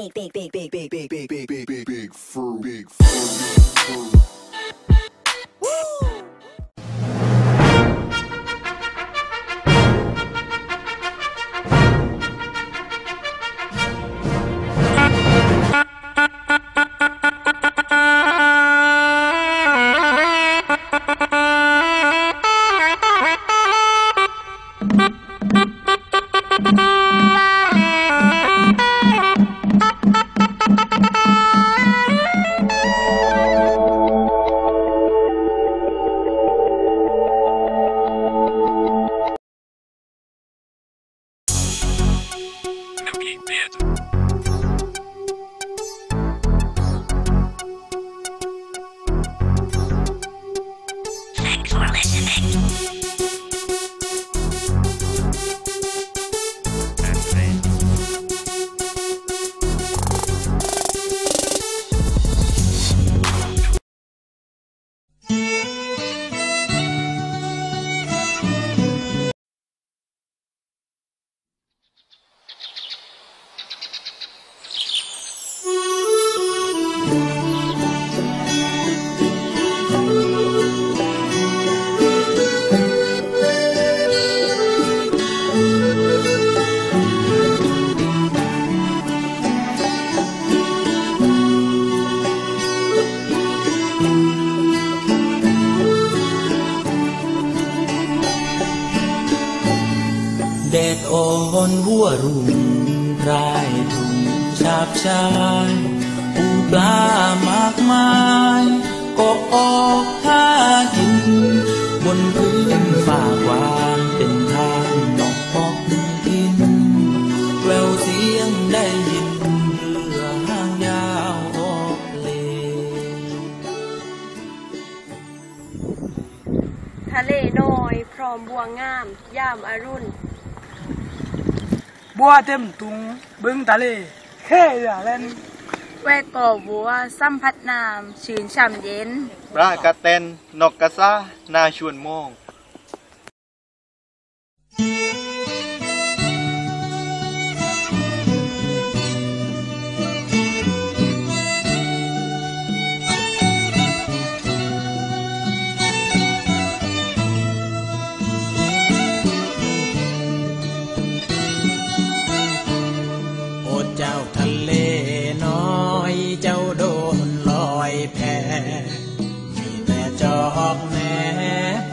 big, big, big, big, big, big, big, big, big, big, big fur, big fur, big fur. Thanks แดดอ่อนหัวรุ่งพรายทุ่งชาบชายปูปลามากมายก็ออกหากิน บนพื้นฝ่ากวางเป็นทางนอกออกดินแววเสียงได้ยินเรือหางยาวออกเลทะเลน้อยพร้อมบัวงาม ยามอรุณ บัวเต็มตุงบึงทะเลแค่อย่าเล่นแวกก่อบัวสัมผัสน้ำชื่นช่ำเย็นปลากระเตนนกกระซานาชวนโมง ทะเลน้อยเจ้าโดนลอยแพมีแต่จอกแหน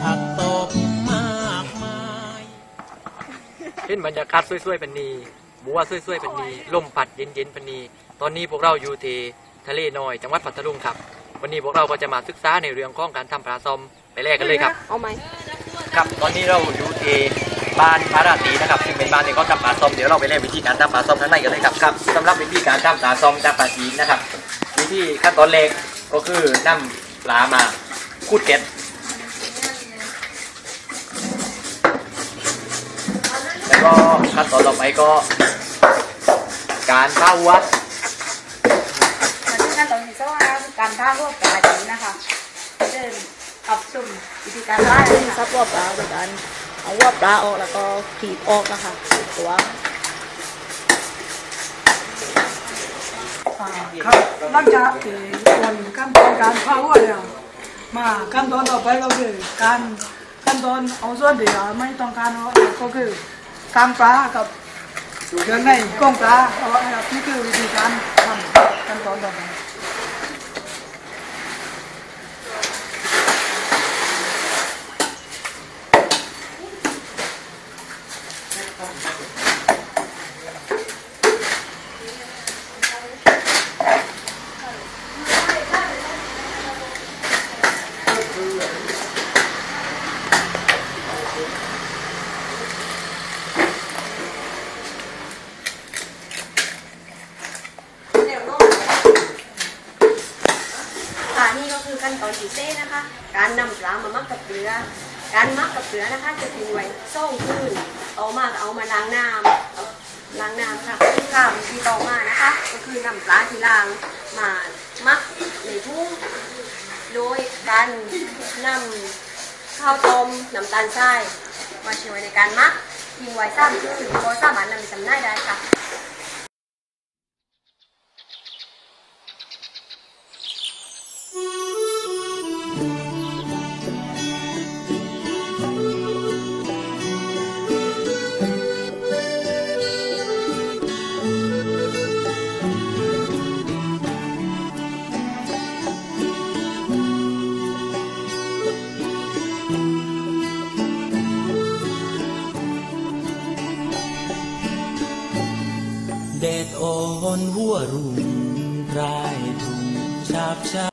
ผักตบมากมายเห็นบรรยากาศสวยๆเป็นนีบัวสวยๆเป็นนีลมพัดเย็นๆเป็นนีตอนนี้พวกเราอยู่ที่ทะเลน้อยจังหวัดพัทลุงครับ วันนี้พวกเราก็จะมาศึกษาในเรื่องของการทำปลาซอมไปแรกกันเลยครับ เอาไหมครับตอนนี้เราอยู่ที่ บ้านพระราตรีนะครับซึ่งเป็นบ้านที่เขาทำปลาซอมเดี๋ยวเราไปเรียนวิธีการทำปลาซอมข้างในกันเลยครับครับสำหรับวิธีการทำปลาซอมจากปลาจีนนะครับวิธีขั้นตอนแรกก็คือนำปลามาคูดเกล็ดแล้วก็ขั้นตอนต่อไปก็ การผ้าวัดขั้นตอนที่สองคือการท่าพวกปลาจีนนะคะเดินขับสุ่มวิธีการท่าเลยค่ะซับวัวปลาโดยการ เอาวัวปลาออกแล้วก็ขีดออกนะคะขีดตัวครับหลังจากที่ส่วนขั้นตอนการพาวแล้วมาขั้นตอนต่อไปก็คือการขั้นตอนเอาส่วนที่เราไม่ต้องการเอาก็คือกางปลากับเครื่องในกล้องปลาเอาอะครับนี่คือวิธีการทำขั้นตอนต่อไป ค่ะนี่ก็คือขั้นตอนที่เซ่นะคะ การนำปลามามักกับเกลือ การมักกับเกลือนะคะจะทิ้งไว้ส่งคืนเอามาก็เอามาล้างน้ำล้างน้ำค่ะค่ะวิธีต่อมานะคะ ก็คือนำปลาที่ล้างมามักในทุ่งโดยการนำข้าวต้มน้ำตาลทรายมาช่วยในการมักทิ้งไว้สามคืนก็สามารถนำไปจำหน่ายได้ค่ะ เดชโอนหัวรุงพรายทุ่งชาบชา